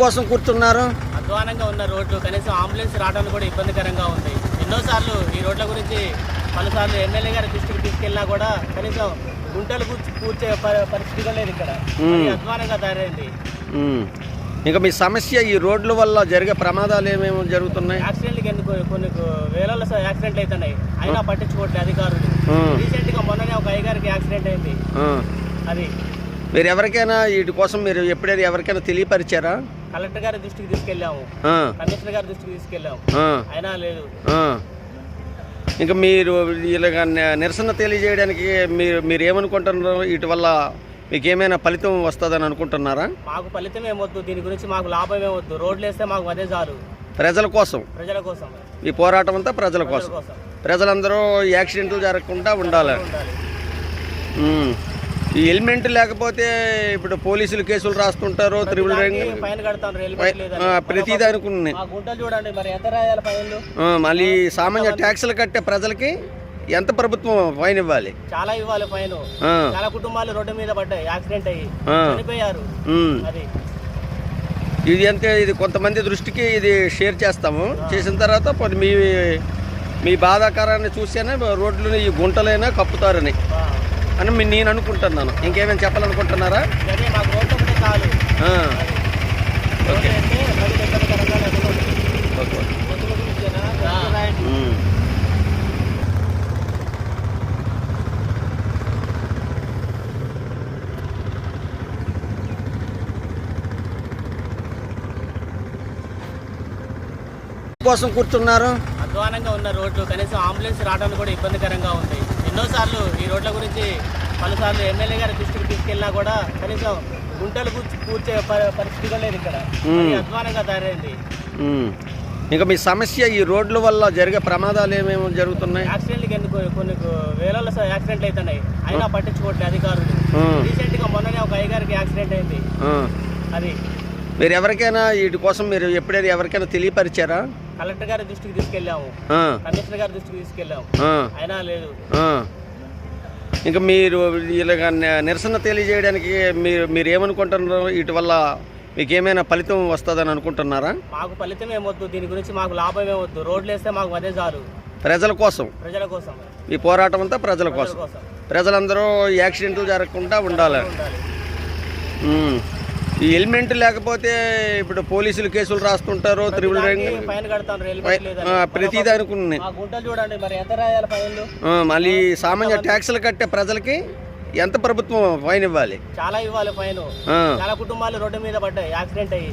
కోసం కూర్చున్నారు. అధ్వానంగా ఉన్న రోడ్లు కనీసం అంబులెన్స్ రావడానికి కూడా ఇబ్బందికరంగా ఉంది. ఎన్నోసార్లు ఈ రోడ్ల గురించి పలుసార్లు ఎమ్మెల్యే గారి దృష్టికి తీసుకెళ్ళినా కూడా కనీసం గుంటలు కూర్చి పరిస్థితి కూడా లేదు ఇక్కడ. అధ్వానంగా తయారైంది. ఇంకా మీ సమస్య ఈ రోడ్ల వల్ల జరిగే ప్రమాదాలు ఏమేమి జరుగుతున్నాయి? యాక్సిడెంట్లకి ఎందుకు కొన్ని వేలలో యాక్సిడెంట్లు అవుతున్నాయి అయినా పట్టించుకోవట్లేదు అధికారులు. ఉమ్. రీసెంట్గా మొన్ననే ఒక అయ్యగారికి యాక్సిడెంట్ అయింది. అది మీరు ఎవరికైనా వీటి కోసం మీరు ఎప్పుడైనా ఎవరికైనా తెలియపరిచారా? కలెక్టర్ గారి దృష్టికి తీసుకెళ్ళాము. కమిషనర్ గారి దృష్టికి తీసుకెళ్ళాము. అయినా లేదు. ఇంకా మీరు ఇలాగ నిరసన తెలియజేయడానికి మీరు మీరు ఏమనుకుంటున్నారు వీటి వల్ల మీకు ఏమైనా ఫలితం వస్తుందని అనుకుంటున్నారా? మాకు ఫలితం ఏమొద్దు దీని గురించి మాకు లాభం ఏమొద్దు. రోడ్లు వేస్తే మాకు అదే చాలు. ప్రజల కోసం. ప్రజల కోసం. ఈ పోరాటం అంతా ప్రజల కోసం. ప్రజలందరూ యాక్సిడెంట్లు జరగకుండా ఉండాలి. ఈ హెల్మెట్ లేకపోతే ఇప్పుడు పోలీసులు కేసులు రాస్తుంటారు త్రిబుల్ ప్రతి దానికి ఉన్నాయి. మళ్ళీ సామాన్య ట్యాక్సులు కట్టే ప్రజలకి ఎంత ప్రభుత్వం ఫైన్ ఇవ్వాలి? చాలా ఇవ్వాలి ఫైన్. చాలా కుటుంబాలు రోడ్డు మీద పడ్డాయి యాక్సిడెంట్ అయ్యి. చనిపోయారు. ఇది అంతే ఇది కొంతమంది దృష్టికి ఇది షేర్ చేస్తాము. చేసిన తర్వాత మీ మీ బాధాకరాన్ని చూస్తేనే రోడ్లు ఈ గుంటలైనా కప్పుతారని. అని మీ- నేను అనుకుంటున్నాను. ఇంకేమైనా చెప్పాలనుకుంటున్నారా. ఓకే. కోసం కూర్చున్నారు. అధ్వానంగా ఉన్న రోడ్లు కనీసం అంబులెన్స్ రావడానికి కూడా ఇబ్బందికరంగా ఉంది. ఎన్నోసార్లు ఈ రోడ్ల గురించి పలుసార్లు ఎమ్మెల్యే గారి దృష్టికి తీసుకెళ్ళినా కూడా కనీసం గుంటలు కూర్చి పరిస్థితి కూడా లేదు ఇక్కడ. అధ్వానంగా తయారైంది. ఇంకా మీ సమస్య ఈ రోడ్ల వల్ల జరిగే ప్రమాదాలు ఏమేమి జరుగుతున్నాయి? యాక్సిడెంట్లకి ఎందుకు కొన్ని వేలలో యాక్సిడెంట్లు అవుతున్నాయి. అయినా పట్టించుకోవట్లేదు అధికారులు. రీసెంట్గా మొన్ననే ఒక అయ్యగారికి యాక్సిడెంట్ అయింది. అది. మీరు ఎవరికైనా వీటి కోసం మీరు ఎప్పుడైనా ఎవరికైనా తెలియపరిచారా? కలెక్టర్ గారి దృష్టికి తీసుకెళ్ళాము. కమిషనర్ గారి దృష్టికి తీసుకెళ్ళాము. అయినా లేదు. ఇంకా మీరు ఇలాగ నిరసన తెలియజేయడానికి మీరు మీరు ఏమనుకుంటున్నారు వీటి వల్ల మీకు ఏమైనా ఫలితం వస్తుందని అనుకుంటున్నారా? మాకు ఫలితం ఏమొద్దు దీని గురించి మాకు లాభం ఏమొద్దు రోడ్లు వేస్తే మాకు అదే చాలు. ప్రజల కోసం. ప్రజల కోసం. ఈ పోరాటం అంతా ప్రజల కోసం. ప్రజలందరూ యాక్సిడెంట్లు జరగకుండా ఉండాలి. ఈ హెల్మెట్ లేకపోతే ఇప్పుడు పోలీసులు కేసులు రాస్తుంటారు త్రిబుల్ ప్రతి దానికి ఉన్నాయి. మా గుంటలు చూడండి మరి ఎంత రాయాలి ఫైన్లు? ఆ, మళ్ళీ సామాన్య ట్యాక్సులు కట్టే ప్రజలకి ఎంత ప్రభుత్వం ఫైన్ ఇవ్వాలి? చాలా ఇవ్వాలి ఫైన్. చాలా కుటుంబాలు రోడ్డు మీద పడ్డాయి యాక్సిడెంట్ అయ్యి.